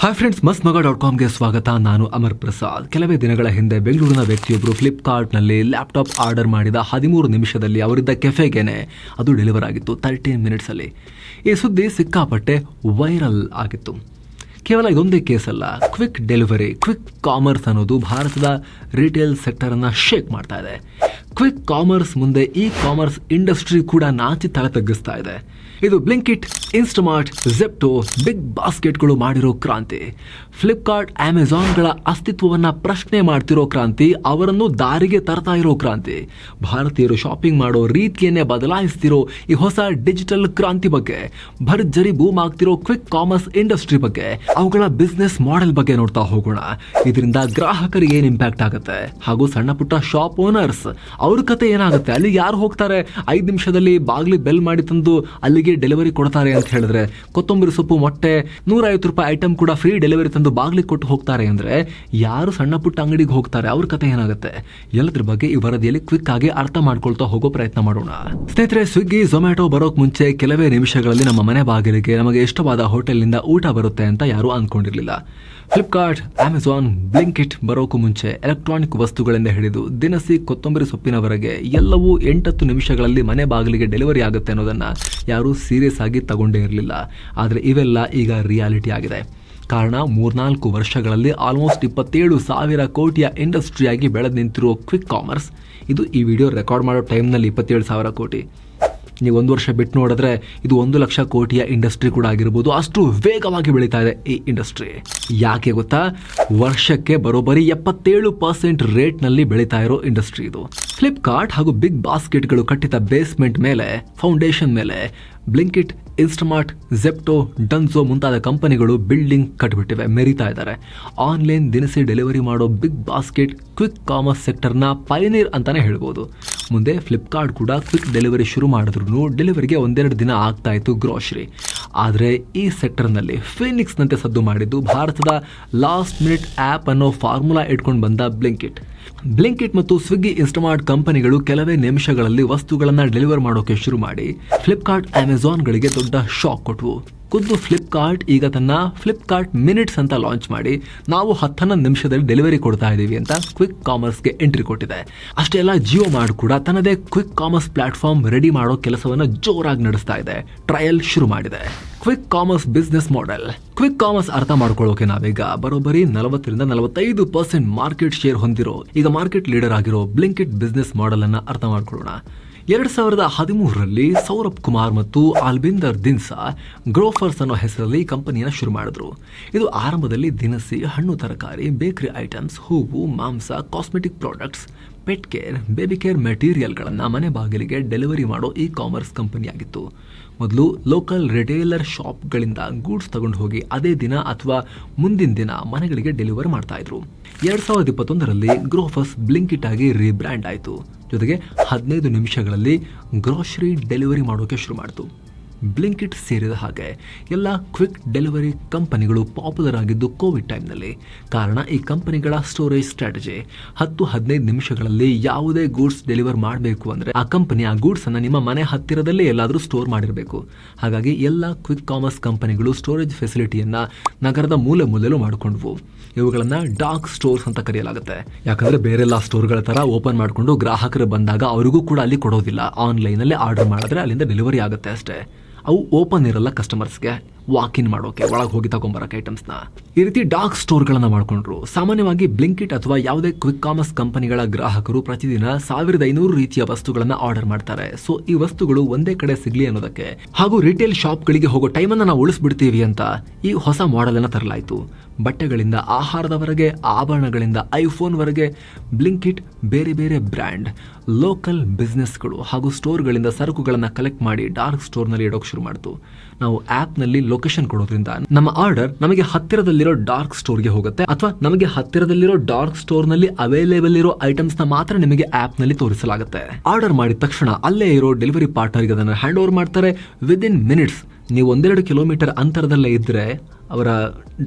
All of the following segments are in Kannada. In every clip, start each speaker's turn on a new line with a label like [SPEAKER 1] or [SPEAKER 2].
[SPEAKER 1] ಹಾಯ್ ಫ್ರೆಂಡ್ಸ್ ಮಸ್ ಮಗ ಡಾಟ್ ಕಾಮ್ಗೆ ಸ್ವಾಗತ. ನಾನು ಅಮರ್ ಪ್ರಸಾದ್. ಕೆಲವೇ ದಿನಗಳ ಹಿಂದೆ ಬೆಂಗಳೂರಿನ ವ್ಯಕ್ತಿಯೊಬ್ಬರು ಫ್ಲಿಪ್ಕಾರ್ಟ್ನಲ್ಲಿ ಲ್ಯಾಪ್ಟಾಪ್ ಆರ್ಡರ್ ಮಾಡಿದ ಹದಿಮೂರು ನಿಮಿಷದಲ್ಲಿ ಅವರಿದ್ದ ಕೆಫೆಗೇನೆ. ಅದು ಡೆಲಿವರ್ ಆಗಿತ್ತು ತರ್ಟೀನ್ ಮಿನಿಟ್ಸಲ್ಲಿ ಈ ಸುದ್ದಿ ಸಿಕ್ಕಾಪಟ್ಟೆ ವೈರಲ್ ಆಗಿತ್ತು. ಕೇವಲ ಇದೊಂದೇ ಕೇಸ್ ಅಲ್ಲ ಕ್ವಿಕ್ ಡೆಲಿವರಿ ಕ್ವಿಕ್ ಕಾಮರ್ಸ್ ಅನ್ನೋದು ಭಾರತದ ರಿಟೇಲ್ ಸೆಕ್ಟರನ್ನು ಶೇಕ್ ಮಾಡ್ತಾ ಇದೆ. ಕ್ವಿಕ್ ಕಾಮರ್ಸ್ ಮುಂದೆ ಇ ಕಾಮರ್ಸ್ ಇಂಡಸ್ಟ್ರಿ ಕೂಡ ನಾಚಿ ತಲೆ ತಗ್ಗಿಸ್ತಾ ಇದೆ. ಇದು ಬ್ಲಿಂಕಿಟ್ ಇನ್ಸ್ಟಮಾರ್ಟ್ ಜೆಪ್ಟೋ ಬಿಗ್ ಬಾಸ್ಕೆಟ್ಗಳು ಮಾಡಿರೋ ಕ್ರಾಂತಿ. ಫ್ಲಿಪ್ಕಾರ್ಟ್ ಅಮೆಜಾನ್ಗಳ ಅಸ್ತಿತ್ವವನ್ನ ಪ್ರಶ್ನೆ ಮಾಡ್ತಿರೋ ಕ್ರಾಂತಿ, ಅವರನ್ನು ದಾರಿಗೆ ತರ್ತಾ ಇರೋ ಕ್ರಾಂತಿ. ಭಾರತೀಯರು ಶಾಪಿಂಗ್ ಮಾಡೋ ರೀತಿಯನ್ನೇ ಬದಲಾಯಿಸ್ತಿರೋ ಈ ಹೊಸ ಡಿಜಿಟಲ್ ಕ್ರಾಂತಿ ಬಗ್ಗೆ, ಭರ್ಜರಿ ಬೂಮ್ ಆಗ್ತಿರೋ ಕ್ವಿಕ್ ಕಾಮರ್ಸ್ ಇಂಡಸ್ಟ್ರಿ ಬಗ್ಗೆ, ಅವುಗಳ ಬಿಸ್ನೆಸ್ ಮಾಡೆಲ್ ಬಗ್ಗೆ ನೋಡ್ತಾ ಹೋಗೋಣ. ಇದರಿಂದ ಗ್ರಾಹಕರಿಗೆ ಏನ್ ಇಂಪ್ಯಾಕ್ಟ್ ಆಗುತ್ತೆ? ಹಾಗೂ ಸಣ್ಣ ಪುಟ್ಟ ಶಾಪ್ ಓನರ್ಸ್ ಅವ್ರ ಕತೆ ಏನಾಗುತ್ತೆ? ಅಲ್ಲಿ ಯಾರು ಹೋಗ್ತಾರೆ? ಐದು ನಿಮಿಷದಲ್ಲಿ ಬಾಗ್ಲಿ ಬೆಲ್ ಮಾಡಿ ತಂದು ಅಲ್ಲಿಗೆ ಡೆಲಿವರಿ ಕೊಡ್ತಾರೆ ಅಂತ ಹೇಳಿದ್ರೆ, ಕೊತ್ತಂಬರಿ ಸೊಪ್ಪು, ಮೊಟ್ಟೆ, ನೂರೈವತ್ತು ರೂಪಾಯಿ ಐಟಮ್ ಕೂಡ ಫ್ರೀ ಡೆಲಿವರಿ ತಂದು ಬಾಗ್ಲಿ ಕೊಟ್ಟು ಹೋಗ್ತಾರೆ ಅಂದರೆ ಯಾರು ಸಣ್ಣ ಪುಟ್ಟ ಅಂಗಡಿಗೆ ಹೋಗ್ತಾರೆ? ಅವ್ರ ಕತೆ ಏನಾಗುತ್ತೆ? ಎಲ್ಲದ್ರ ಬಗ್ಗೆ ಈ ವರದಿಯಲ್ಲಿ ಕ್ವಿಕ್ ಆಗಿ ಅರ್ಥ ಮಾಡ್ಕೊಳ್ತಾ ಹೋಗೋ ಪ್ರಯತ್ನ ಮಾಡೋಣ. ಸ್ನೇಹಿತರೆ ಸ್ವಿಗ್ಗಿ ಝೊಮ್ಯಾಟೊ ಬರೋಕ್ ಮುಂಚೆ ಕೆಲವೇ ನಿಮಿಷಗಳಲ್ಲಿ ನಮ್ಮ ಮನೆ ಬಾಗಿಲಿಗೆ ನಮಗೆ ಇಷ್ಟವಾದ ಹೋಟೆಲ್ನಿಂದ ಊಟ ಬರುತ್ತೆ ಅಂತ ಯಾರೂ ಅಂದ್ಕೊಂಡಿರಲಿಲ್ಲ ಫ್ಲಿಪ್ಕಾರ್ಟ್ ಅಮೆಜಾನ್ ಬ್ಲಿಂಕಿಟ್ ಬರೋಕು ಮುಂಚೆ ಎಲೆಕ್ಟ್ರಾನಿಕ್ ವಸ್ತುಗಳಿಂದ ಹಿಡಿದು ದಿನಸಿ ಕೊತ್ತಂಬರಿ ಸೊಪ್ಪಿನವರೆಗೆ ಎಲ್ಲವೂ ಎಂಟತ್ತು ನಿಮಿಷಗಳಲ್ಲಿ ಮನೆ ಬಾಗಿಲಿಗೆ ಡೆಲಿವರಿ ಆಗುತ್ತೆ ಅನ್ನೋದನ್ನು ಯಾರೂ ಸೀರಿಯಸ್ ಆಗಿ ತಗೊಂಡೇ ಇರಲಿಲ್ಲ. ಆದರೆ ಇವೆಲ್ಲ ಈಗ ರಿಯಾಲಿಟಿ ಆಗಿದೆ. ಕಾರಣ ಮೂರ್ನಾಲ್ಕು ವರ್ಷಗಳಲ್ಲಿ ಆಲ್ಮೋಸ್ಟ್ ಇಪ್ಪತ್ತೇಳು ಸಾವಿರ ಕೋಟಿಯ ಇಂಡಸ್ಟ್ರಿಯಾಗಿ ಬೆಳೆದು ನಿಂತಿರುವ ಕ್ವಿಕ್ ಕಾಮರ್ಸ್, ಇದು ಈ ವಿಡಿಯೋ ರೆಕಾರ್ಡ್ ಮಾಡೋ ಟೈಮ್ನಲ್ಲಿ ಇಪ್ಪತ್ತೇಳು ಸಾವಿರ ಕೋಟಿ. ನೀವು ಒಂದು ವರ್ಷ ಬಿಟ್ಟು ನೋಡಿದ್ರೆ ಇದು ಒಂದು ಲಕ್ಷ ಕೋಟಿಯ ಇಂಡಸ್ಟ್ರಿ ಕೂಡ ಆಗಿರ್ಬೋದು. ಅಷ್ಟು ವೇಗವಾಗಿ ಬೆಳೀತಾ ಇದೆ ಈ ಇಂಡಸ್ಟ್ರಿ. ಯಾಕೆ ಗೊತ್ತಾ? ವರ್ಷಕ್ಕೆ ಬರೋಬ್ಬರಿ ಎಪ್ಪತ್ತೇಳು ಪರ್ಸೆಂಟ್ ರೇಟ್ನಲ್ಲಿ ಬೆಳೀತಾ ಇರೋ ಇಂಡಸ್ಟ್ರಿ ಇದು. ಫ್ಲಿಪ್ಕಾರ್ಟ್ ಹಾಗೂ ಬಿಗ್ ಬಾಸ್ಕೆಟ್ಗಳು ಕಟ್ಟಿದ ಬೇಸ್ಮೆಂಟ್ ಮೇಲೆ ಫೌಂಡೇಶನ್ ಮೇಲೆ ಬ್ಲಿಂಕಿಟ್ ಇನ್ಸ್ಟಮಾರ್ಟ್ ಜೆಪ್ಟೋ ಡನ್ಸೋ ಮುಂತಾದ ಕಂಪನಿಗಳು ಬಿಲ್ಡಿಂಗ್ ಕಟ್ಬಿಟ್ಟಿವೆ, ಮೆರಿತಾ ಇದ್ದಾರೆ. ಆನ್ಲೈನ್ ದಿನಸಿ ಡೆಲಿವರಿ ಮಾಡೋ ಬಿಗ್ ಬಾಸ್ಕೆಟ್ ಕ್ವಿಕ್ ಕಾಮರ್ಸ್ ಸೆಕ್ಟರ್ನ ಪೈನೀರ್ ಅಂತಾನೆ ಹೇಳ್ಬೋದು. ಮುಂದೆ ಫ್ಲಿಪ್ಕಾರ್ಟ್ ಕೂಡ ಕ್ವಿಕ್ ಡೆಲಿವರಿ ಶುರು ಮಾಡಿದ್ರು ಡೆಲಿವರಿಗೆ ಒಂದೆರಡು ದಿನ ಆಗ್ತಾ ಇತ್ತು ಗ್ರೋಸರಿ ಆದರೆ ಈ ಸೆಕ್ಟರ್ನಲ್ಲಿ ಫಿನಿಕ್ಸ್ನಂತೆ ಸದ್ದು ಮಾಡಿದ್ದು ಭಾರತದ ಲಾಸ್ಟ್ ಮಿನಿಟ್ ಆ್ಯಪ್ ಅನ್ನೋ ಫಾರ್ಮುಲಾ ಇಟ್ಕೊಂಡು ಬಂದ ಬ್ಲಿಂಕಿಟ್ ಬ್ಲಿಂಕಿಟ್ ಮತ್ತು ಸ್ವಿಗ್ಗಿ ಇನ್ಸ್ಟಮಾರ್ಟ್ ಕಂಪನಿಗಳು ಕೆಲವೇ ನಿಮಿಷಗಳಲ್ಲಿ ವಸ್ತುಗಳನ್ನು ಡೆಲಿವರ್ ಮಾಡೋಕೆ ಶುರು ಮಾಡಿ ಫ್ಲಿಪ್ಕಾರ್ಟ್ ಅಮೆಜಾನ್ಗಳಿಗೆ ದೊಡ್ಡ ಶಾಕ್ ಕೊಟ್ಟವು ಖುದ್ದು ಫ್ಲಿಪ್ಕಾರ್ಟ್ ಈಗ ತನ್ನ ಫ್ಲಿಪ್ಕಾರ್ಟ್ ಮಿನಿಟ್ಸ್ ಅಂತ ಲಾಂಚ್ ಮಾಡಿ ನಾವು ಹತ್ತನ್ನೊಂದು ನಿಮಿಷದಲ್ಲಿ ಡೆಲಿವರಿ ಕೊಡ್ತಾ ಇದ್ದೀವಿ ಅಂತ ಕ್ವಿಕ್ ಕಾಮರ್ಸ್ಗೆ ಎಂಟ್ರಿ ಕೊಟ್ಟಿದೆ. ಅಷ್ಟೇ ಅಲ್ಲ ಜಿಯೋ ಮಾಡ್ ಕೂಡ ತನ್ನದೇ ಕ್ವಿಕ್ ಕಾಮರ್ಸ್ ಪ್ಲಾಟ್ಫಾರ್ಮ್ ರೆಡಿ ಮಾಡೋ ಕೆಲಸವನ್ನು ಜೋರಾಗಿ ನಡೆಸ್ತಾ ಇದೆ. ಟ್ರಯಲ್ ಶುರು ಮಾಡಿದೆ. Quick commerce business model quick commerce ಅರ್ಥ ಮಾಡ್ಕೊಳ್ಳೋಕೆ ನಾವೀಗ ಬರೋಬರಿ ನಲವತ್ತರಿಂದ ನಲವತ್ತೈದು ಪರ್ಸೆಂಟ್ ಮಾರ್ಕೆಟ್ ಶೇರ್ ಹೊಂದಿರೋ, ಈಗ ಮಾರ್ಕೆಟ್ ಲೀಡರ್ ಆಗಿರೋ ಬ್ಲಿಂಕಿಟ್ ಬಿಸ್ನೆಸ್ ಮಾಡೆಲ್ ಅನ್ನ ಅರ್ಥ ಮಾಡ್ಕೊಳ್ಳೋಣ. ಎರಡ್ ಸಾವಿರದ ಹದಿಮೂರರಲ್ಲಿ ಸೌರಭ್ ಕುಮಾರ್ ಮತ್ತು ಆಲ್ಬಿಂದರ್ ದಿನ್ಸಾ ಗ್ರೋಫರ್ಸ್ ಅನ್ನೋ ಹೆಸರಲ್ಲಿ ಕಂಪನಿಯನ್ನು ಶುರು ಮಾಡಿದ್ರು. ಇದು ಆರಂಭದಲ್ಲಿ ದಿನಸಿ, ಹಣ್ಣು ತರಕಾರಿ, ಬೇಕರಿ ಐಟಮ್ಸ್, ಹೂವು, ಮಾಂಸ, cosmetic products, pet care, baby care ಮೆಟೀರಿಯಲ್ಗಳನ್ನು ಮನೆ ಬಾಗಿಲಿಗೆ ಡೆಲಿವರಿ ಮಾಡೋ ಇ ಕಾಮರ್ಸ್ ಕಂಪನಿಯಾಗಿತ್ತು. ಮೊದಲು ಲೋಕಲ್ ರಿಟೇಲರ್ ಶಾಪ್ಗಳಿಂದ ಗೂಡ್ಸ್ ತಗೊಂಡು ಹೋಗಿ ಅದೇ ದಿನ ಅಥವಾ ಮುಂದಿನ ದಿನ ಮನೆಗಳಿಗೆ ಡೆಲಿವರ್ ಮಾಡ್ತಾ ಇದ್ರು. ಎರಡ್ ಸಾವಿರದ ಇಪ್ಪತ್ತೊಂದರಲ್ಲಿ ಗ್ರೋಫಸ್ ಬ್ಲಿಂಕಿಟ್ ಆಗಿ ರೀಬ್ರ್ಯಾಂಡ್ ಆಯಿತು. ಜೊತೆಗೆ ಹದಿನೈದು ನಿಮಿಷಗಳಲ್ಲಿ ಗ್ರೋಸರಿ ಡೆಲಿವರಿ ಮಾಡೋಕೆ ಶುರು ಮಾಡಿತು. ಬ್ಲಿಂಕಿಟ್ ಸೇರಿದ ಹಾಗೆ ಎಲ್ಲ ಕ್ವಿಕ್ ಡೆಲಿವರಿ ಕಂಪನಿಗಳು ಪಾಪ್ಯುಲರ್ ಆಗಿದ್ದು ಕೋವಿಡ್ ಟೈಮ್ನಲ್ಲಿ. ಕಾರಣ ಈ ಕಂಪನಿಗಳ ಸ್ಟೋರೇಜ್ ಸ್ಟ್ರಾಟಜಿ. ಹತ್ತು ಹದಿನೈದು ನಿಮಿಷಗಳಲ್ಲಿ ಯಾವುದೇ ಗೂಡ್ಸ್ ಡೆಲಿವರ್ ಮಾಡಬೇಕು ಅಂದರೆ ಆ ಕಂಪನಿ ಆ ಗೂಡ್ಸನ್ನು ನಿಮ್ಮ ಮನೆ ಹತ್ತಿರದಲ್ಲೇ ಎಲ್ಲಾದರೂ ಸ್ಟೋರ್ ಮಾಡಿರಬೇಕು. ಹಾಗಾಗಿ ಎಲ್ಲ ಕ್ವಿಕ್ ಕಾಮರ್ಸ್ ಕಂಪನಿಗಳು ಸ್ಟೋರೇಜ್ ಫೆಸಿಲಿಟಿಯನ್ನು ನಗರದ ಮೂಲೆ ಮೂಲೆಯಲ್ಲೂ ಮಾಡಿಕೊಂಡ್ವು. ಇವುಗಳನ್ನು ಡಾರ್ಕ್ ಸ್ಟೋರ್ಸ್ ಅಂತ ಕರೆಯಲಾಗುತ್ತೆ. ಯಾಕಂದರೆ ಬೇರೆಲ್ಲ ಸ್ಟೋರ್ಗಳ ಥರ ಓಪನ್ ಮಾಡಿಕೊಂಡು ಗ್ರಾಹಕರು ಬಂದಾಗ ಅವರಿಗೂ ಕೂಡ ಅಲ್ಲಿ ಕೊಡೋದಿಲ್ಲ. ಆನ್ಲೈನಲ್ಲೇ ಆರ್ಡರ್ ಮಾಡಿದ್ರೆ ಅಲ್ಲಿಂದ ಡೆಲಿವರಿ ಆಗುತ್ತೆ ಅಷ್ಟೇ. ಅವು ಓಪನ್ ಇರಲ್ಲ ಕಸ್ಟಮರ್ಸ್ಗೆ ವಾಕ್ ಇನ್ ಮಾಡೋಕೆ, ಒಳಗೆ ಹೋಗಿ ತಗೊಂಬರಕ್ಕೆ ಐಟಮ್ಸ್ನ ಈ ರೀತಿ ಡಾರ್ಕ್ ಸ್ಟೋರ್ಗಳನ್ನು ಮಾಡಿಕೊಂಡ್ರು. ಸಾಮಾನ್ಯವಾಗಿ ಬ್ಲಿಂಕಿಟ್ ಅಥವಾ ಯಾವುದೇ ಕ್ವಿಕ್ ಕಾಮರ್ಸ್ ಕಂಪನಿಗಳ ಗ್ರಾಹಕರು ಪ್ರತಿದಿನ ಸಾವಿರದ ಐನೂರು ರೀತಿಯ ವಸ್ತುಗಳನ್ನು ಆರ್ಡರ್ ಮಾಡ್ತಾರೆ. ಸೊ ಈ ವಸ್ತುಗಳು ಒಂದೇ ಕಡೆ ಸಿಗ್ಲಿ ಅನ್ನೋದಕ್ಕೆ. ಹಾಗೂ ರಿಟೇಲ್ ಶಾಪ್ಗಳಿಗೆ ಹೋಗೋ ಟೈಮನ್ನು ನಾವು ಉಳಿಸ್ಬಿಡ್ತೀವಿ ಅಂತ ಈ ಹೊಸ ಮಾಡೆಲ್ ಅನ್ನ ತರಲಾಯಿತು. ಬಟ್ಟೆಗಳಿಂದ ಆಹಾರದವರೆಗೆ, ಆಭರಣಗಳಿಂದ ಐಫೋನ್ವರೆಗೆ ಬ್ಲಿಂಕಿಟ್ ಬೇರೆ ಬೇರೆ ಬ್ರ್ಯಾಂಡ್ ಲೋಕಲ್ ಬಿಸ್ನೆಸ್ಗಳು ಹಾಗೂ ಸ್ಟೋರ್ಗಳಿಂದ ಸರಕುಗಳನ್ನು ಕಲೆಕ್ಟ್ ಮಾಡಿ ಡಾರ್ಕ್ ಸ್ಟೋರ್ನಲ್ಲಿ ಇಡೋಕೆ ಶುರು ಮಾಡಿತು. ನಾವು ಆ್ಯಪ್ನಲ್ಲಿ ಲೊಕೇಶನ್ ಕೊಡೋದ್ರಿಂದ ನಮ್ಮ ಆರ್ಡರ್ ನಮಗೆ ಹತ್ತಿರದಲ್ಲಿರೋ ಡಾರ್ಕ್ ಸ್ಟೋರ್ಗೆ ಹೋಗುತ್ತೆ ಅಥವಾ ನಮಗೆ ಹತ್ತಿರದಲ್ಲಿರೋ ಡಾರ್ಕ್ ಸ್ಟೋರ್ನಲ್ಲಿ ಅವೈಲೇಬಲ್ ಇರೋ ಐಟಮ್ಸ್ನ ಮಾತ್ರ ನಿಮಗೆ ಆ್ಯಪ್ನಲ್ಲಿ ತೋರಿಸಲಾಗುತ್ತೆ. ಆರ್ಡರ್ ಮಾಡಿದ ತಕ್ಷಣ ಅಲ್ಲೇ ಇರೋ ಡೆಲಿವರಿ ಪಾರ್ಟ್ನರ್ಗೆ ಅದನ್ನು ಹ್ಯಾಂಡ್ ಓವರ್ ಮಾಡ್ತಾರೆ. ವಿದ್ ಇನ್ ಮಿನಿಟ್ಸ್ ನೀವು ಒಂದೆರಡು ಕಿಲೋಮೀಟರ್ ಅಂತರದಲ್ಲೇ ಇದ್ದರೆ ಅವರ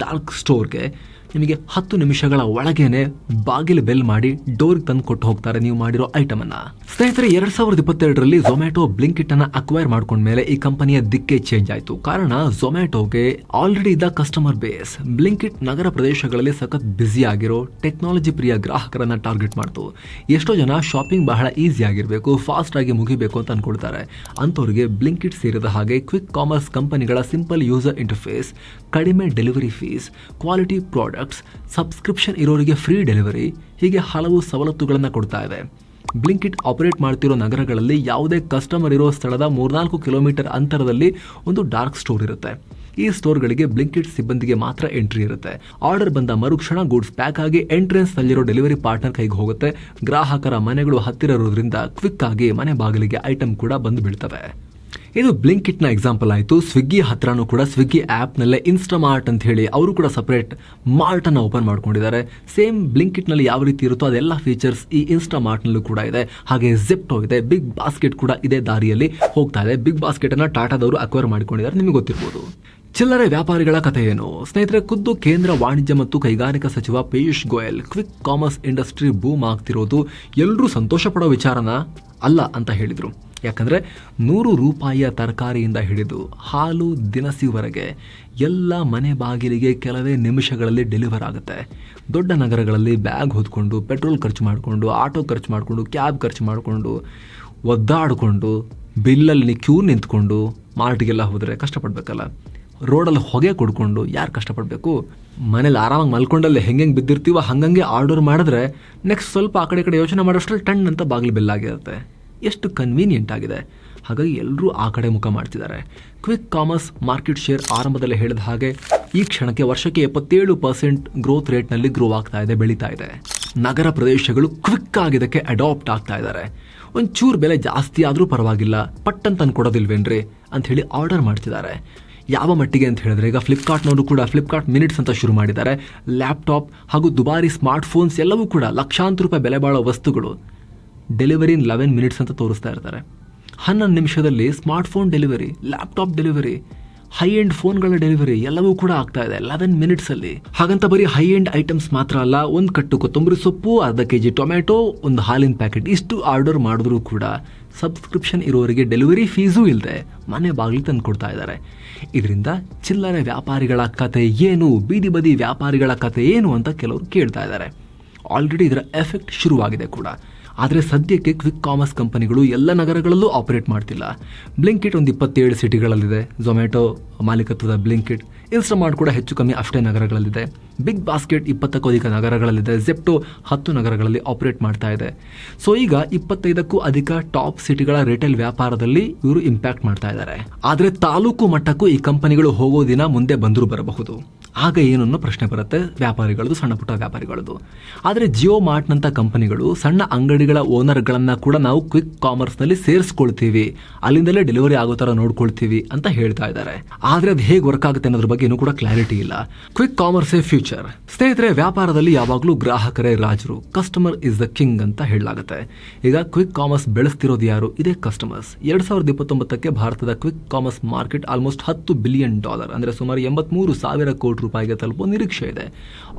[SPEAKER 1] ಡಾರ್ಕ್ ಸ್ಟೋರ್ಗೆ ನಿಮಗೆ ಹತ್ತು ನಿಮಿಷಗಳ ಒಳಗೇನೆ ಬಾಗಿಲು ಬೆಲ್ ಮಾಡಿ ಡೋರ್ಗೆ ತಂದು ಕೊಟ್ಟು ಹೋಗ್ತಾರೆ ನೀವು ಮಾಡಿರೋ ಐಟಮ್ ಅನ್ನ. ಸ್ನೇಹಿತರೆ, ಎರಡ್ ಸಾವಿರದ ಇಪ್ಪತ್ತೆರಡರಲ್ಲಿ ಝೊಮ್ಯಾಟೊ ಬ್ಲಿಂಕಿಟ್ ಅನ್ನ ಅಕ್ವೈರ್ ಮಾಡ್ಕೊಂಡ್ಮೇಲೆ ಈ ಕಂಪನಿಯ ದಿಕ್ಕೇ ಚೇಂಜ್ ಆಯಿತು. ಕಾರಣ ಝೊಮ್ಯಾಟೊಗೆ ಆಲ್ರೆಡಿ ಇದ್ದ ಕಸ್ಟಮರ್ ಬೇಸ್ ಬ್ಲಿಂಕಿಟ್ ನಗರ ಪ್ರದೇಶಗಳಲ್ಲಿ ಸಖತ್ ಬ್ಯುಸಿ ಆಗಿರೋ ಟೆಕ್ನಾಲಜಿ ಪ್ರಿಯ ಗ್ರಾಹಕರನ್ನ ಟಾರ್ಗೆಟ್ ಮಾಡ್ತು. ಎಷ್ಟೋ ಜನ ಶಾಪಿಂಗ್ ಬಹಳ ಈಸಿ ಆಗಿರಬೇಕು ಫಾಸ್ಟ್ ಆಗಿ ಮುಗಿಬೇಕು ಅಂತ ಅನ್ಕೊಳ್ತಾರೆ. ಅಂಥವ್ರಿಗೆ ಬ್ಲಿಂಕಿಟ್ ಸೇರಿದ ಹಾಗೆ ಕ್ವಿಕ್ ಕಾಮರ್ಸ್ ಕಂಪನಿಗಳ ಸಿಂಪಲ್ ಯೂಸರ್ ಇಂಟರ್ಫೇಸ್ ಕಡಿಮೆ delivery fees quality products subscription ಇರೋರಿಗೆ ಫ್ರೀ ಡೆಲಿವರಿ ಹೀಗೆ ಹಲವು ಸವಲತ್ತುಗಳನ್ನು ಕೊಡ್ತಾ ಇದೆ. ಬ್ಲಿಂಕಿಟ್ ಆಪರೇಟ್ ಮಾಡ್ತಿರೋ ನಗರಗಳಲ್ಲಿ ಯಾವುದೇ ಕಸ್ಟಮರ್ ಇರೋ ಸ್ಥಳದ ಮೂರ್ನಾಲ್ಕು ಕಿಲೋಮೀಟರ್ ಅಂತರದಲ್ಲಿ ಒಂದು ಡಾರ್ಕ್ ಸ್ಟೋರ್ ಇರುತ್ತೆ. ಈ ಸ್ಟೋರ್ಗಳಿಗೆ ಬ್ಲಿಂಕಿಟ್ ಸಿಬ್ಬಂದಿಗೆ ಮಾತ್ರ ಎಂಟ್ರಿ ಇರುತ್ತೆ. ಆರ್ಡರ್ ಬಂದ ಮರುಕ್ಷಣ ಗೂಡ್ಸ್ ಪ್ಯಾಕ್ ಆಗಿ ಎಂಟ್ರೆನ್ಸ್ ನಲ್ಲಿರೋ ಡೆಲಿವರಿ ಪಾರ್ಟ್ನರ್ ಕೈಗೆ ಹೋಗುತ್ತೆ. ಗ್ರಾಹಕರ ಮನೆಗಳು ಹತ್ತಿರ ಇರೋದ್ರಿಂದ ಕ್ವಿಕ್ ಆಗಿ ಮನೆ ಬಾಗಿಲಿಗೆ ಐಟಮ್ ಕೂಡ ಬಂದು ಬೀಳ್ತವೆ. ಇದು ಬ್ಲಿಂಕಿಟ್ನ ಎಕ್ಸಾಂಪಲ್ ಆಯಿತು. ಸ್ವಿಗ್ಗಿ ಹತ್ರನೂ ಕೂಡ ಸ್ವಿಗ್ಗಿ ಆ್ಯಪ್ನಲ್ಲೇ ಇನ್ಸ್ಟಾಮಾರ್ಟ್ ಅಂತ ಹೇಳಿ ಅವರು ಕೂಡ ಸಪ್ರೇಟ್ ಮಾರ್ಟನ್ನು ಓಪನ್ ಮಾಡ್ಕೊಂಡಿದ್ದಾರೆ. ಸೇಮ್ ಬ್ಲಿಂಕಿಟ್ನಲ್ಲಿ ಯಾವ ರೀತಿ ಇರುತ್ತೋ ಅದೆಲ್ಲ ಫೀಚರ್ಸ್ ಈ ಇನ್ಸ್ಟಾಮಾರ್ಟ್ನಲ್ಲೂ ಕೂಡ ಇದೆ. ಹಾಗೆ ಜಿಪ್ಟೋ ಇದೆ. ಬಿಗ್ ಬಾಸ್ಕೆಟ್ ಕೂಡ ಇದೇ ದಾರಿಯಲ್ಲಿ ಹೋಗ್ತಾ ಇದೆ. ಬಿಗ್ ಬಾಸ್ಕೆಟನ್ನು ಟಾಟಾದವರು ಅಕ್ವೈರ್ ಮಾಡಿಕೊಂಡಿದ್ದಾರೆ. ನಿಮಗೆ ಗೊತ್ತಿರ್ಬೋದು. ಚಿಲ್ಲರೆ ವ್ಯಾಪಾರಿಗಳ ಕಥೆ ಏನು? ಸ್ನೇಹಿತರೆ, ಖುದ್ದು ಕೇಂದ್ರ ವಾಣಿಜ್ಯ ಮತ್ತು ಕೈಗಾರಿಕಾ ಸಚಿವ Piyush Goyal quick commerce industry boom ಆಗ್ತಿರೋದು. ಎಲ್ಲರೂ ಸಂತೋಷ ಪಡೋ ವಿಚಾರನ? ಅಲ್ಲ ಅಂತ ಹೇಳಿದರು. ಯಾಕಂದರೆ ನೂರು ರೂಪಾಯಿಯ ತರಕಾರಿಯಿಂದ ಹಿಡಿದು ಹಾಲು ದಿನಸಿವರೆಗೆ ಎಲ್ಲ ಮನೆ ಬಾಗಿಲಿಗೆ ಕೆಲವೇ ನಿಮಿಷಗಳಲ್ಲಿ ಡೆಲಿವರ್ ಆಗುತ್ತೆ. ದೊಡ್ಡ ನಗರಗಳಲ್ಲಿ ಬ್ಯಾಗ್ ಹೊತ್ಕೊಂಡು, ಪೆಟ್ರೋಲ್ ಖರ್ಚು ಮಾಡಿಕೊಂಡು, ಆಟೋ ಖರ್ಚು ಮಾಡಿಕೊಂಡು, ಕ್ಯಾಬ್ ಖರ್ಚು ಮಾಡಿಕೊಂಡು, ಒದ್ದಾಡಿಕೊಂಡು, ಬಿಲ್ಲಲ್ಲಿ ಕ್ಯೂ ನಿಂತ್ಕೊಂಡು ಮಾರ್ಟ್ಗೆಲ್ಲ ಹೋದರೆ ಕಷ್ಟಪಡಬೇಕಲ್ಲ. ರೋಡಲ್ಲಿ ಹೊಗೆ ಕೊಡ್ಕೊಂಡು ಯಾರು ಕಷ್ಟಪಡಬೇಕು? ಮನೇಲಿ ಆರಾಮಾಗಿ ಮಲ್ಕೊಂಡಲ್ಲಿ ಹೆಂಗೆ ಬಿದ್ದಿರ್ತೀವೋ ಹಂಗಂಗೆ ಆರ್ಡರ್ ಮಾಡಿದ್ರೆ ನೆಕ್ಸ್ಟ್ ಸ್ವಲ್ಪ ಆ ಕಡೆ ಕಡೆ ಯೋಚನೆ ಮಾಡೋಷ್ಟ್ರಲ್ಲಿ ಟಣ್ ಅಂತ ಬಾಗಿಲು ಬೆಲ್ಲಾಗಿರುತ್ತೆ. ಎಷ್ಟು ಕನ್ವೀನಿಯೆಂಟ್ ಆಗಿದೆ. ಹಾಗಾಗಿ ಎಲ್ಲರೂ ಆ ಕಡೆ ಮುಖ ಮಾಡ್ತಿದ್ದಾರೆ. ಕ್ವಿಕ್ ಕಾಮರ್ಸ್ ಮಾರ್ಕೆಟ್ ಶೇರ್ ಆರಂಭದಲ್ಲಿ ಹೇಳಿದ ಹಾಗೆ ಈ ಕ್ಷಣಕ್ಕೆ ವರ್ಷಕ್ಕೆ ಎಪ್ಪತ್ತೇಳು ಪರ್ಸೆಂಟ್ ಗ್ರೋತ್ ರೇಟ್ನಲ್ಲಿ ಗ್ರೋ ಆಗ್ತಾ ಇದೆ, ಬೆಳೀತಾ ಇದೆ. ನಗರ ಪ್ರದೇಶಗಳು ಕ್ವಿಕ್ ಆಗಿದ್ದಕ್ಕೆ ಅಡಾಪ್ಟ್ ಆಗ್ತಾ ಇದ್ದಾರೆ. ಒಂಚೂರು ಬೆಲೆ ಜಾಸ್ತಿ ಆದರೂ ಪರವಾಗಿಲ್ಲ, ಪಟ್ಟಂತ ತಂದು ಕೊಡೋದಿಲ್ವೇನ್ರಿ ಅಂತ ಹೇಳಿ ಆರ್ಡರ್ ಮಾಡ್ತಿದ್ದಾರೆ. ಯಾವ ಮಟ್ಟಿಗೆ ಅಂತ ಹೇಳಿದ್ರೆ ಈಗ ಫ್ಲಿಪ್ಕಾರ್ಟ್ನವರು ಕೂಡ ಫ್ಲಿಪ್ಕಾರ್ಟ್ ಮಿನಿಟ್ಸ್ ಅಂತ ಶುರು ಮಾಡಿದ್ದಾರೆ. ಲ್ಯಾಪ್ಟಾಪ್ ಹಾಗೂ ದುಬಾರಿ ಸ್ಮಾರ್ಟ್ಫೋನ್ಸ್ ಎಲ್ಲವೂ ಕೂಡ ಲಕ್ಷಾಂತರ ರೂಪಾಯಿ ಬೆಲೆ ಬಾಳೋ ವಸ್ತುಗಳು. ಡೆಲಿವರಿ ಇನ್ ಲೆವೆನ್ ಮಿನಿಟ್ಸ್ ಅಂತ ತೋರಿಸ್ತಾ ಇರ್ತಾರೆ. ಹನ್ನೊಂದು ನಿಮಿಷದಲ್ಲಿ smartphone delivery, laptop delivery high end ಫೋನ್ಗಳ delivery ಎಲ್ಲವೂ ಕೂಡ ಆಗ್ತಾ ಇದೆ ಲೆವೆನ್ ಮಿನಿಟ್ಸಲ್ಲಿ. ಹಾಗಂತ ಬರೀ ಹೈ ಎಂಡ್ ಐಟಮ್ಸ್ ಮಾತ್ರ ಅಲ್ಲ, ಒಂದು ಕಟ್ಟು ಕೊತ್ತಂಬರಿ ಸೊಪ್ಪು, ಅರ್ಧ ಕೆ ಜಿ ಟೊಮ್ಯಾಟೊ, ಒಂದು ಹಾಲಿನ ಪ್ಯಾಕೆಟ್ ಇಷ್ಟು ಆರ್ಡರ್ ಮಾಡಿದ್ರೂ ಕೂಡ ಸಬ್ಸ್ಕ್ರಿಪ್ಷನ್ ಇರೋರಿಗೆ ಡೆಲಿವರಿ ಫೀಸೂ ಇಲ್ಲದೆ ಮನೆ ಬಾಗಿಲು ತಂದು ಕೊಡ್ತಾ ಇದ್ದಾರೆ. ಇದರಿಂದ ಚಿಲ್ಲರೆ ವ್ಯಾಪಾರಿಗಳ ಕತೆ ಏನು, ಬೀದಿ ಬದಿ ವ್ಯಾಪಾರಿಗಳ ಕತೆ ಏನು ಅಂತ ಕೆಲವರು ಕೇಳ್ತಾ ಇದ್ದಾರೆ. ಆಲ್ರೆಡಿ ಇದರ ಎಫೆಕ್ಟ್ ಶುರುವಾಗಿದೆ ಕೂಡ. ಆದರೆ ಸದ್ಯಕ್ಕೆ ಕ್ವಿಕ್ ಕಾಮರ್ಸ್ ಕಂಪನಿಗಳು ಎಲ್ಲ ನಗರಗಳಲ್ಲೂ ಆಪರೇಟ್ ಮಾಡ್ತಿಲ್ಲ. ಬ್ಲಿಂಕಿಟ್ ಒಂದು ಇಪ್ಪತ್ತೇಳು ಸಿಟಿಗಳಲ್ಲಿದೆ. ಝೊಮ್ಯಾಟೊ ಮಾಲೀಕತ್ವದ ಬ್ಲಿಂಕಿಟ್ ಇನ್ಸ್ಟಾಮಾರ್ಟ್ ಕೂಡ ಹೆಚ್ಚು ಕಮ್ಮಿ ಅಷ್ಟೇ ನಗರಗಳಲ್ಲಿದೆ. ಬಿಗ್ ಬಾಸ್ಕೆಟ್ ಇಪ್ಪತ್ತಕ್ಕೂ ಅಧಿಕ ನಗರಗಳಲ್ಲಿದೆ. ಜೆಪ್ಟೋ ಹತ್ತು ನಗರಗಳಲ್ಲಿ ಆಪರೇಟ್ ಮಾಡ್ತಾ ಇದೆ. ಸೊ ಈಗ ಇಪ್ಪತ್ತೈದಕ್ಕೂ ಅಧಿಕ ಟಾಪ್ ಸಿಟಿಗಳ ರಿಟೇಲ್ ವ್ಯಾಪಾರದಲ್ಲಿ ಇವರು ಇಂಪ್ಯಾಕ್ಟ್ ಮಾಡ್ತಾ ಇದ್ದಾರೆ. ಆದರೆ ತಾಲೂಕು ಮಟ್ಟಕ್ಕೂ ಈ ಕಂಪನಿಗಳು ಹೋಗೋ ದಿನ ಮುಂದೆ ಬಂದರೂ ಬರಬಹುದು. ಆಗ ಏನನ್ನೋ ಪ್ರಶ್ನೆ ಬರುತ್ತೆ. ವ್ಯಾಪಾರಿಗಳದ್ದು ಸಣ್ಣ ಪುಟ್ಟ ವ್ಯಾಪಾರಿಗಳದ್ದು ಆದರೆ ಜಿಯೋ ಮಾರ್ಟ್ನಂಥ ಕಂಪನಿಗಳು ಸಣ್ಣ ಅಂಗಡಿಗಳ ಓನರ್ಗಳನ್ನು ಕೂಡ ನಾವು ಕ್ವಿಕ್ ಕಾಮರ್ಸ್ನಲ್ಲಿ ಸೇರಿಸ್ಕೊಳ್ತೀವಿ. ಅಲ್ಲಿಂದಲೇ ಡೆಲಿವರಿ ಆಗೋ ಥರ ನೋಡ್ಕೊಳ್ತೀವಿ ಅಂತ ಹೇಳ್ತಾ ಇದ್ದಾರೆ. ಆದರೆ ಅದು ಹೇಗೆ ವರ್ಕ್ ಆಗುತ್ತೆ ಅನ್ನೋದ್ರ ಬಗ್ಗೆ ಇನ್ನೂ ಕೂಡ ಕ್ಲಾರಿಟಿ ಇಲ್ಲ. ಕ್ವಿಕ್ ಕಾಮರ್ಸ್ ಎ ಫ್ಯೂಚರ್ ಸ್ನೇಹಿತರೆ, ವ್ಯಾಪಾರದಲ್ಲಿ ಯಾವಾಗಲೂ ಗ್ರಾಹಕರೇ ರಾಜರು. ಕಸ್ಟಮರ್ ಇಸ್ ದ ಕಿಂಗ್ ಅಂತ ಹೇಳಲಾಗುತ್ತೆ. ಈಗ ಕ್ವಿಕ್ ಕಾಮರ್ಸ್ ಬೆಳೆಸ್ತಿರೋದು ಯಾರು? ಇದೇ ಕಸ್ಟಮರ್ಸ್ ಎರಡು ಸಾವಿರದ ಇಪ್ಪತ್ತೊಂಬತ್ತಕ್ಕೆ ಭಾರತದ ಕ್ವಿಕ್ ಕಾಮರ್ಸ್ ಮಾರ್ಕೆಟ್ ಆಲ್ಮೋಸ್ಟ್ ಹತ್ತು ಬಿಲಿಯನ್ ಡಾಲರ್ ಅಂದರೆ ಸುಮಾರು ಎಂಬತ್ಮೂರು ಸಾವಿರ ಕೋಟಿ ರೂಪಾಯಿಗೆ ತಲುಪುವ ನಿರೀಕ್ಷೆ ಇದೆ.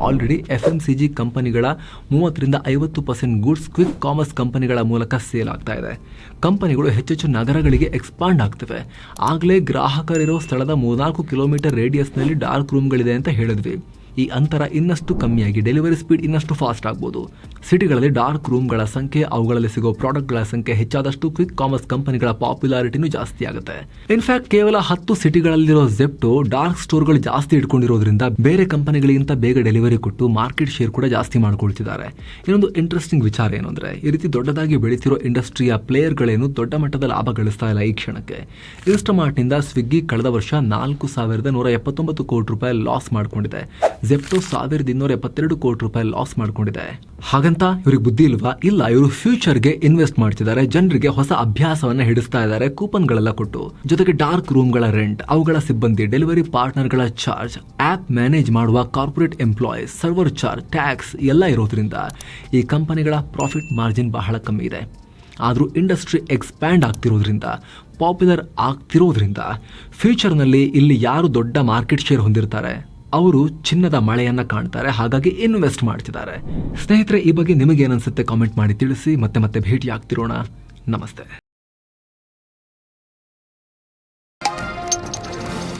[SPEAKER 1] Already F M C G ಕಂಪನಿಗಳ ಮೂವತ್ತರಿಂದ ಐವತ್ತು ಪರ್ಸೆಂಟ್ ಗೂಡ್ಸ್ ಕ್ವಿಕ್ ಕಾಮರ್ಸ್ ಕಂಪನಿಗಳ ಮೂಲಕ ಸೇಲ್ ಆಗ್ತಾ ಇದೆ. ಕಂಪನಿಗಳು ಹೆಚ್ಚೆಚ್ಚು ನಗರಗಳಿಗೆ ಎಕ್ಸ್ಪಾಂಡ್ ಆಗ್ತವೆ. ಆಗಲೇ ಗ್ರಾಹಕರಿರೋ ಸ್ಥಳದ ಮೂರ್ನಾಲ್ಕು ಕಿಲೋಮೀಟರ್ ರೇಡಿಯಸ್ನಲ್ಲಿ ಡಾರ್ಕ್ ರೂಮ್ಗಳಿದೆ ಅಂತ ಹೇಳಿದ್ವಿ. ಈ ಅಂತರ ಇನ್ನಷ್ಟು ಕಮ್ಮಿಯಾಗಿ ಡೆಲಿವರಿ ಸ್ಪೀಡ್ ಇನ್ನಷ್ಟು ಫಾಸ್ಟ್ ಆಗ್ಬೋದು. ಸಿಟಿಗಳಲ್ಲಿ ಡಾರ್ಕ್ ರೂಮ್ಗಳ ಸಂಖ್ಯೆ, ಅವುಗಳಲ್ಲಿ ಸಿಗೋ ಪ್ರಾಡಕ್ಟ್ಗಳ ಸಂಖ್ಯೆ ಹೆಚ್ಚಾದಷ್ಟು ಕ್ವಿಕ್ ಕಾಮರ್ಸ್ ಕಂಪನಿಗಳ ಪಾಪ್ಯುಲಾರಿಟಿನೂ ಜಾಸ್ತಿ ಆಗುತ್ತೆ. ಇನ್ಫ್ಯಾಕ್ಟ್ ಕೇವಲ ಹತ್ತು ಸಿಟಿಗಳಲ್ಲಿರೋ ಜೆಪ್ಟೋ ಡಾರ್ಕ್ ಸ್ಟೋರ್ಗಳು ಜಾಸ್ತಿ ಇಟ್ಕೊಂಡಿರೋದ್ರಿಂದ ಬೇರೆ ಕಂಪನಿಗಳಿಗಿಂತ ಬೇಗ ಡೆಲಿವರಿ ಕೊಟ್ಟು ಮಾರ್ಕೆಟ್ ಶೇರ್ ಕೂಡ ಜಾಸ್ತಿ ಮಾಡ್ಕೊಳ್ತಿದ್ದಾರೆ. ಇನ್ನೊಂದು ಇಂಟ್ರೆಸ್ಟಿಂಗ್ ವಿಚಾರ ಏನು ಈ ರೀತಿ ದೊಡ್ಡದಾಗಿ ಬೆಳೀತಿರೋ ಇಂಡಸ್ಟ್ರಿಯ ಪ್ಲೇಯರ್ಗಳೇನು ದೊಡ್ಡ ಮಟ್ಟದ ಲಾಭ ಗಳಿಸ್ತಾ ಇಲ್ಲ ಈ ಕ್ಷಣಕ್ಕೆ. ಇನ್ಸ್ಟಾಮಾರ್ಟ್ನಿಂದ ಸ್ವಿಗ್ಗಿ ಕಳೆದ ವರ್ಷ ನಾಲ್ಕು ಸಾವಿರದ ನೂರ ಎಪ್ಪತ್ತೊಂಬತ್ತು ಕೋಟಿ ರೂಪಾಯಿ ಲಾಸ್ ಮಾಡ್ಕೊಂಡಿದೆ. ಜೆಪ್ಟೋ ಸಾವಿರದ ಇನ್ನೂರ ಎಪ್ಪತ್ತೆರಡು ಕೋಟಿ ರೂಪಾಯಿ ಲಾಸ್ ಮಾಡ್ಕೊಂಡಿದೆ. ಹಾಗಂತ ಇವ್ರಿಗೆ ಬುದ್ಧಿ ಇಲ್ವಾ? ಇಲ್ಲ, ಇವರು ಫ್ಯೂಚರ್ಗೆ ಇನ್ವೆಸ್ಟ್ ಮಾಡ್ತಿದ್ದಾರೆ. ಜನರಿಗೆ ಹೊಸ ಅಭ್ಯಾಸವನ್ನ ಹಿಡಿಸ್ತಾ ಇದ್ದಾರೆ. ಕೂಪನ್ಗಳೆಲ್ಲ ಕೊಟ್ಟು. ಜೊತೆಗೆ ಡಾರ್ಕ್ ರೂಮ್ಗಳ ರೆಂಟ್ ಅವುಗಳ ಸಿಬ್ಬಂದಿ ಡೆಲಿವರಿ ಪಾರ್ಟ್ನರ್ಗಳ ಚಾರ್ಜ್ ಆಪ್ ಮ್ಯಾನೇಜ್ ಮಾಡುವ corporate employees server charge tax ಎಲ್ಲ ಇರೋದ್ರಿಂದ ಈ ಕಂಪನಿಗಳ ಪ್ರಾಫಿಟ್ ಮಾರ್ಜಿನ್ ಬಹಳ ಕಮ್ಮಿ ಇದೆ. ಆದರೂ ಇಂಡಸ್ಟ್ರಿ ಎಕ್ಸ್ಪ್ಯಾಂಡ್ ಆಗ್ತಿರೋದ್ರಿಂದ ಪಾಪ್ಯುಲರ್ ಆಗ್ತಿರೋದ್ರಿಂದ ಫ್ಯೂಚರ್ನಲ್ಲಿ ಇಲ್ಲಿ ಯಾರು ದೊಡ್ಡ ಮಾರ್ಕೆಟ್ ಶೇರ್ ಹೊಂದಿರ್ತಾರೆ? ಅವರು ಚಿನ್ನದ ಮಳೆಯನ್ನ ಕಾಣ್ತಾರೆ, ಹಾಗಾಗಿ ಇನ್ವೆಸ್ಟ್ ಮಾಡ್ತಿದ್ದಾರೆ. ಸ್ನೇಹಿತರೆ, ಈ ಬಗ್ಗೆ ನಿಮಗೆ ಏನನ್ಸುತ್ತೆ ಕಾಮೆಂಟ್ ಮಾಡಿ ತಿಳಿಸಿ, ಮತ್ತೆ ಮತ್ತೆ ಭೇಟಿ ಆಗ್ತಿರೋಣ ನಮಸ್ತೆ.